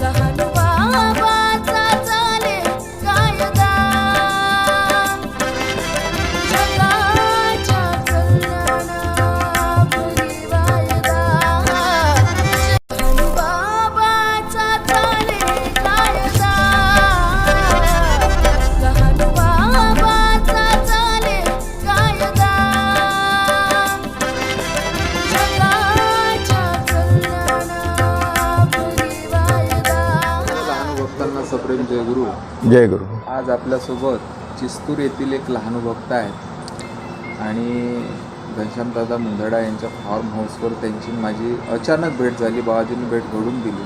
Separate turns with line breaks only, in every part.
लहान बाबाचा
जय गुरु.
आज आपल्यासोबत चिस्तूर येथील एक लहान भक्त आहेत. आणि घनश्यामदादा मुंदडा यांच्या फार्म हाऊसवर त्यांची माझी अचानक भेट झाली. बाबाजींनी भेट घडून दिली.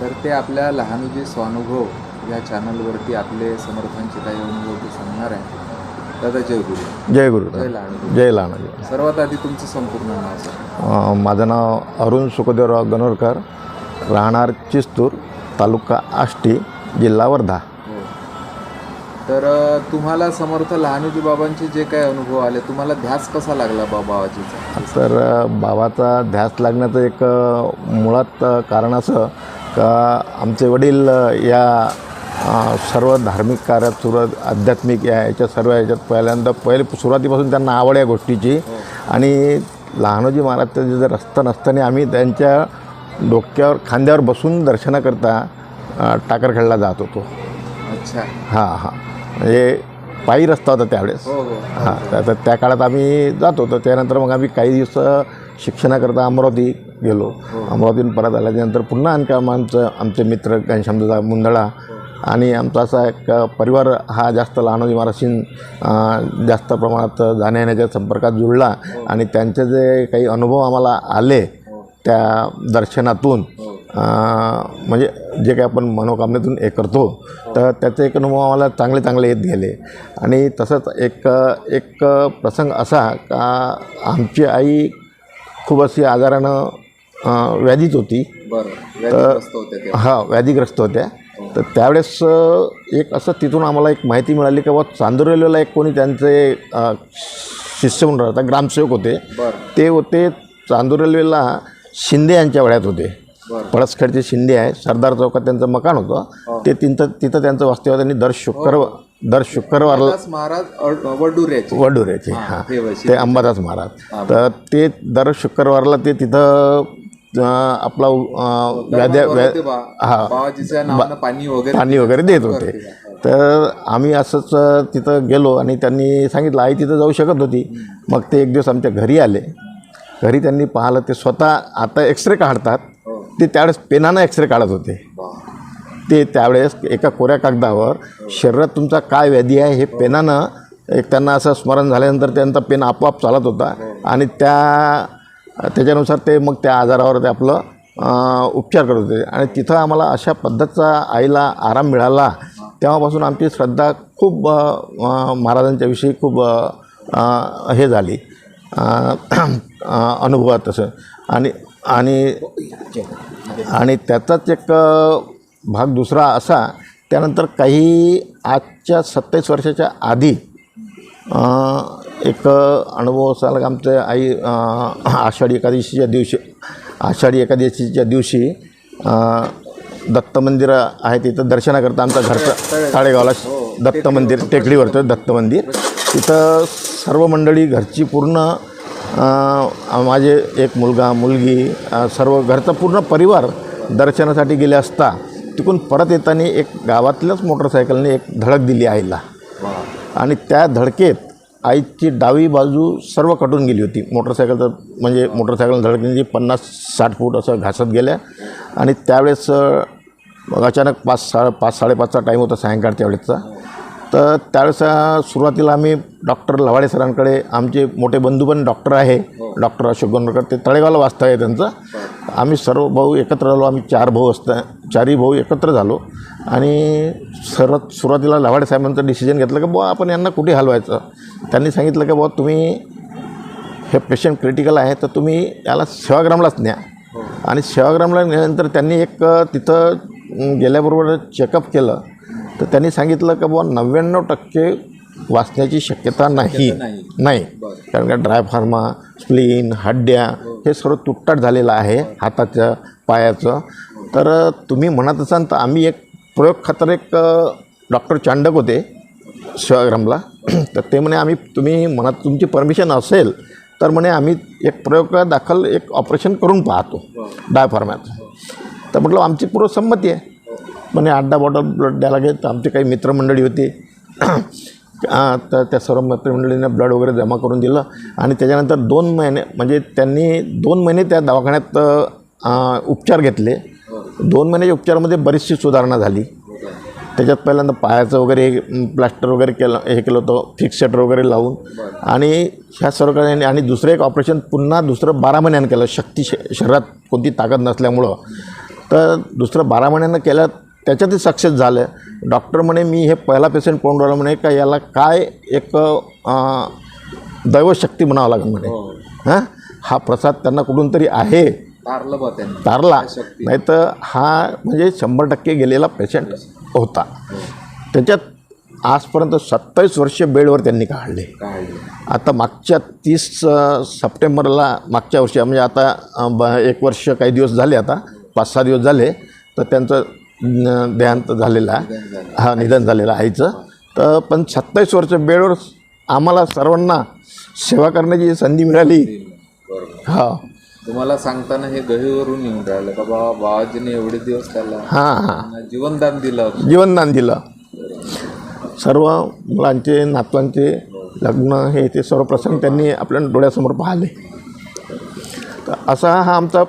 तर ते आपल्या लहानुजी स्वानुभव या चॅनलवरती आपले समर्थांचे काही अनुभव ते सांगणार आहे दादा जय गुरु.
जय गुरु.
जय लहान
जय लहानाजी
सर्वात आधी तुमचं संपूर्ण नाव
अं, माझं नाव अरुण सुखदेवराव गणोरकर. राहणार चिस्तूर तालुका आष्टी जिल्हा वर्धा.
तर तुम्हाला समर्थ लहानुजी बाबांचे जे काही अनुभव आले तुम्हाला ध्यास कसा लागला बाबाजीचा?
तर बाबाचा ध्यास लागण्याचं एक मुळात कारण असं का आमचे वडील या सर्व धार्मिक कार्यात सुरुवात आध्यात्मिक या याच्या सर्व याच्यात पहिल्यांदा पहिले सुरुवातीपासून त्यांना आवड या गोष्टीची. आणि लहानोजी महाराजचं जे रस्ता नसताना आम्ही त्यांच्या डोक्यावर खांद्यावर बसून दर्शनाकरता टाकरखेडला जात होतो.
अच्छा.
हां हां. म्हणजे पायी रस्ता होता त्यावेळेस.
हो हो.
हां तर तर त्या काळात आम्ही जात होतो. त्यानंतर मग आम्ही काही दिवस शिक्षणाकरता अमरावती गेलो. अमरावतीतून परत आल्याच्यानंतर पुन्हा आणखी आमचं आमचे मित्र घनश्यामदादा मुंदळा आणि आमचा असा एक परिवार हा जास्त लहानोजी महाराजांशी जास्त प्रमाणात जाण्या येण्याच्या संपर्कात जुळला आणि त्यांचे जे काही अनुभव आम्हाला आले त्या दर्शनातून म्हणजे जे काही आपण मनोकामनेतून हे करतो तर त्याचे एक अनुभव आम्हाला चांगले चांगले येत गेले. आणि तसंच एक एक प्रसंग असा का आमची आई खूप अशी आजारानं अं, व्याधीत होती.
बरं. व्याधीग्रस्त होते ते
हा व्याधीग्रस्त होत्या. तर त्यावेळेस एक असं तिथून आम्हाला एक माहिती मिळाली की बा चांदुरेलीला एक कोणी त्यांचे शिष्य म्हणून राहतात ग्रामसेवक होते. ते होते चांदुरेलीला शिंदे यांच्या वड्यात होते. पळसखेडचे शिंदे आहे सरदार चौकात त्यांचं मकान होतं. ते तिथं तिथं त्यांचं वास्तव्य त्यांनी दर शुक्रवार दर शुक्रवारला
महाराज वडुऱ्याचे
वडुऱ्याचे हां
ते
अंबादास महाराज. तर ते दर शुक्रवारला ते तिथं आपला अ, व्याध्या व्या हा.
पाणी वगैरे
पाणी वगैरे देत होते. तर आम्ही असंच तिथं गेलो आणि त्यांनी सांगितलं आई तिथं जाऊ शकत होती. मग ते एक दिवस आमच्या घरी आले. घरी त्यांनी पाहिलं ते स्वतः आता एक्सरे काढतात. ते त्यावेळेस पेनानं एक्सरे काढत होते. ते त्यावेळेस एका कोऱ्या कागदावर शरीरात तुमचा काय व्याधी आहे हे पेनानं एक त्यांना असं स्मरण झाल्यानंतर त्यांचा पेन आपोआप चालत होता आणि त्या त्याच्यानुसार ते मग त्या आजारावर ते आपलं उपचार करत होते. आणि तिथं आम्हाला अशा पद्धतीचा आईला आराम मिळाला. तेव्हापासून आमची श्रद्धा खूप अं, अं, महाराजांच्या विषयी खूप हे झाली. अनुभवात तसं आणि आणि आणि त्याचाच एक भाग दुसरा असा त्यानंतर काही आजच्या सत्तावीस वर्षाच्या आधी एक अनुभव असाल आमचे आई आषाढी एकादशीच्या दिवशी आषाढी एकादशीच्या दिवशी दत्त मंदिर आहे तिथं दर्शनाकरता आमचा घरचं ताळेगावला दत्त मंदिर टेकडीवरचं दत्त मंदिर तिथं सर्व मंडळी घरची पूर्ण माझे एक मुलगा मुलगी सर्व घरचा पूर्ण परिवार दर्शनासाठी गेले असता तिकडून परत येताना एक गावातल्याच मोटरसायकलने एक धडक दिली आईला. आणि त्या धडकेत आईची डावी बाजू सर्व कटून गेली होती. मोटरसायकलचं म्हणजे मोटरसायकल धडकण्याची पन्नास साठ फूट असं घासत गेल्या. आणि त्यावेळेस मग अचानक पाच सा पाच साडेपाचचा टाईम होता सायंकाळ त्यावेळेसचा. तर त्यावेळेस सुरुवातीला आम्ही डॉक्टर लवाडे सरांकडे आमचे मोठे बंधू पण डॉक्टर आहे डॉक्टर अशोक गोंडकर ते तळेगावला वाचता आहे त्यांचं. आम्ही सर्व भाऊ एकत्र झालो आम्ही चार भाऊ असता चारही भाऊ एकत्र झालो. आणि सर्वात सुरुवातीला लवाडे साहेबांचं डिसिजन घेतलं की बुवा आपण यांना कुठे हलवायचं? त्यांनी सांगितलं की बुवा तुम्ही हे पेशंट क्रिटिकल आहे तर तुम्ही याला सेवाग्रामलाच न्या. आणि सेवाग्रामला नेल्यानंतर त्यांनी एक तिथं गेल्याबरोबर चेकअप केलं. तर त्यांनी सांगितलं की बुवा नव्याण्णव टक्के वाचण्याची शक्यता नाही.
नाही.
कारण का ड्रायफार्मा स्प्लीन हड्ड्या हे सर्व तुटताट झालेलं आहे हाताचं पायाचं. तर तुम्ही म्हणत असाल तर आम्ही एक प्रयोग खातर एक डॉक्टर चांडक होते सेवाग्रामला तर ते म्हणे आम्ही तुम्ही म्हणत तुमची परमिशन असेल तर म्हणे आम्ही एक प्रयोग दाखल एक ऑपरेशन करून पाहतो डायफार्माचं तर म्हटलं आमची पूर्व संमती आहे. म्हणे दहा बॉटल ब्लड द्यायला लागेल. तर काही मित्रमंडळी होती. तर त्या सर्व मित्रमंडळींना ब्लड वगैरे जमा करून दिलं. आणि त्याच्यानंतर दोन महिने म्हणजे त्यांनी दोन महिने त्या दवाखान्यात उपचार घेतले. दोन महिन्याच्या उपचारामध्ये बरीचशी सुधारणा झाली. त्याच्यात पहिल्यांदा पायाचं वगैरे प्लास्टर वगैरे केलं हे केलं होतं फिक्सेटर वगैरे लावून. आणि ह्या सर्व काही आणि दुसरं एक ऑपरेशन पुन्हा दुसरं बारा महिन्यानं केलं. शक्ती श शरीरात कोणती ताकद नसल्यामुळं. तर दुसरं बारा महिन्यानं केलं त्याच्यातही सक्सेस झालं. डॉक्टर म्हणे मी हे पहिला पेशंट पाहून राहिलो? म्हणे का याला काय एक दैवशक्ती म्हणावं लागेल म्हणे. हां. हा? प्रसाद त्यांना कुठून तरी आहे.
तारलं
नाही तर हा म्हणजे शंभर टक्के गेलेला पेशंट होता. त्याच्यात आजपर्यंत सत्तावीस वर्ष बेडवर त्यांनी काढले. आता मागच्या तीस सप्टेंबरला मागच्या वर्षी म्हणजे आता एक वर्ष काही दिवस झाले आता पाच सहा दिवस झाले तर त्यांचं देहांत झालेलं हा निधन झालेलं आईचं. तर पण सत्तावीस वर्ष बेडवर आम्हाला सर्वांना सेवा करण्याची संधी मिळाली. हा.
तुम्हाला सांगताना हे गहीवरून येऊन राहिलं. का बाबा बाबाजीने एवढे दिवस त्याला
हां हां.
जीवनदान दिलं.
जीवनदान दिलं. सर्व मुलांचे नातवांचे लग्न हे ते सर्व प्रसंग त्यांनी आपल्या डोळ्यासमोर पाहिले. तर असा हा आमचा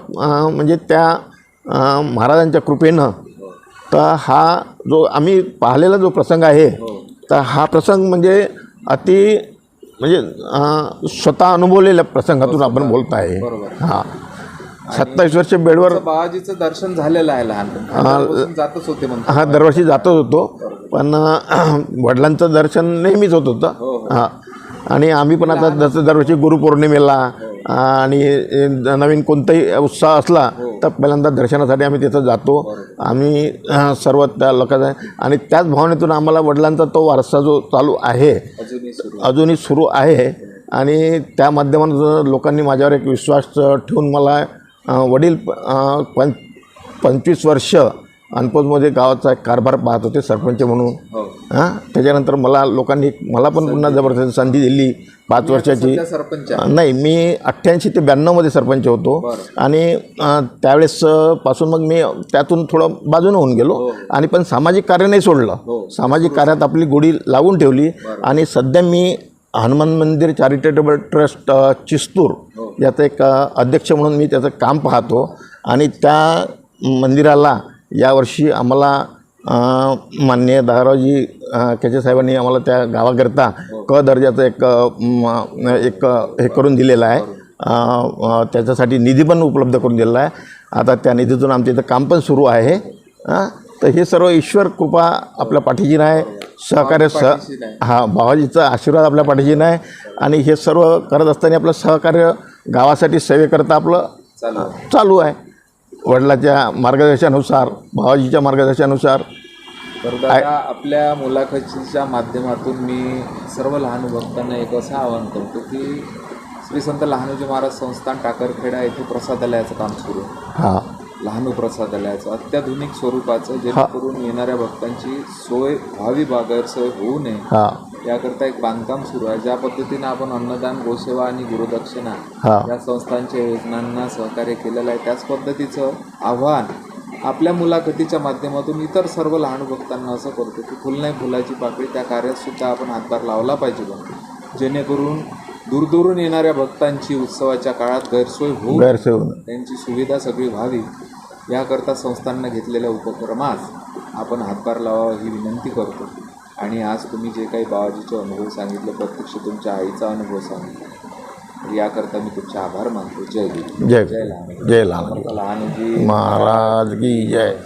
म्हणजे त्या महाराजांच्या कृपेनं तर हा जो आम्ही पाहिलेला जो प्रसंग आहे तर हा प्रसंग म्हणजे अति म्हणजे स्वतः अनुभवलेल्या प्रसंगातून आपण बोलत आहे
बरोबर.
हां. सत्तावीस वर्ष बेडवर
बाबाजीचं दर्शन झालेलं आहे लहानपणी जातच होते
हा दरवर्षी जातच होतो. पण वडिलांचं दर्शन नेहमीच होत होतं. हां आणि आम्ही पण आता जसं दरवर्षी गुरुपौर्णिमेला आणि नवीन कोणताही उत्साह असला तर पहिल्यांदा दर्शनासाठी आम्ही तिथं जातो. आम्ही सर्व त्या लोकांचा आणि त्याच भावनेतून आम्हाला वडिलांचा तो वारसा जो चालू आहे
अजूनही सुरू
आहे. आणि त्या माध्यमातून लोकांनी माझ्यावर एक विश्वास ठेवून मला वडील पं पंचवीस वर्ष अनपोजमध्ये गावाचा एक कारभार पाहत होते सरपंच म्हणून.
हो.
हां? त्याच्यानंतर मला लोकांनी मला पण पुन्हा जबरदस्त संधी दिली पाच वर्षाची.
सरपंच
नाही मी अठ्ठ्याऐंशी ते ब्याण्णवमध्ये सरपंच होतो. आणि त्यावेळेस पासून मग मी त्यातून थोडं बाजूने होऊन गेलो. आणि पण सामाजिक कार्य नाही सोडलं. सामाजिक कार्यात आपली गोडी लावून ठेवली. आणि सध्या मी हनुमान मंदिर चॅरिटेबल ट्रस्ट चिस्तूर याचा एक अध्यक्ष म्हणून मी त्याचं काम पाहतो. आणि त्या मंदिराला यावर्षी आम्हाला माननीय अ, केचे साहेबांनी आम्हाला त्या गावाकरता क दर्जाचं एक एक हे करून दिलेलं आहे. त्याच्यासाठी निधी पण उपलब्ध करून दिलेला आहे. आता त्या निधीतून आमच्या इथं काम पण सुरू आहे. तर हे सर्व ईश्वर कृपा आपल्या पाठीची नाही. सहकार्य स हा बाबाजीचा आशीर्वाद आपल्या पाठीची नाही. आणि हे सर्व करत असताना आपलं सहकार्य गावासाठी सेवेकरता आपलं
चालू
आहे. वडिलाच्या मार्गदर्शनानुसार भावाजीच्या मार्गदर्शनानुसार.
तर दादा आपल्या मुलाखतीच्या माध्यमातून मी सर्व लहान भक्तांना एक असं आवाहन करतो की श्री संत लहानोजी महाराज संस्थान टाकरखेडा येथे प्रसादालयाचं काम सुरू
हां.
लहानू प्रसादालयाचं अत्याधुनिक स्वरूपाचं जेणेकरून येणाऱ्या भक्तांची सोय व्हावी बा गैरसोय होऊ नये. याकरता एक बांधकाम सुरू आहे. ज्या पद्धतीनं आपण अन्नदान गोसेवा आणि गुरुदक्षिणा या संस्थांच्या योजनांना सहकार्य केलेलं आहे त्याच पद्धतीचं आव्हान आपल्या मुलाखतीच्या माध्यमातून इतर सर्व लहान भक्तांना असं करतो की फुल नाही फुलाची पाकळी त्या कार्यात सुद्धा आपण हातभार लावला पाहिजे बा जेणेकरून दूरदूरून येणाऱ्या भक्तांची उत्सवाच्या काळात गैरसोय होऊ
गैरसेवून
त्यांची सुविधा सगळी व्हावी. याकरता संस्थांना घेतलेल्या उपक्रमास आपण हातभार लावावा ही विनंती करतो. आणि आज तुम्ही जे काही बाबाजीचे अनुभव सांगितले प्रत्यक्ष तुमच्या आईचा अनुभव सांगितला. याकरता मी तुमचे आभार मानतो. जय गुरु.
जय
जय लहान
जय लहान महाराज की जय.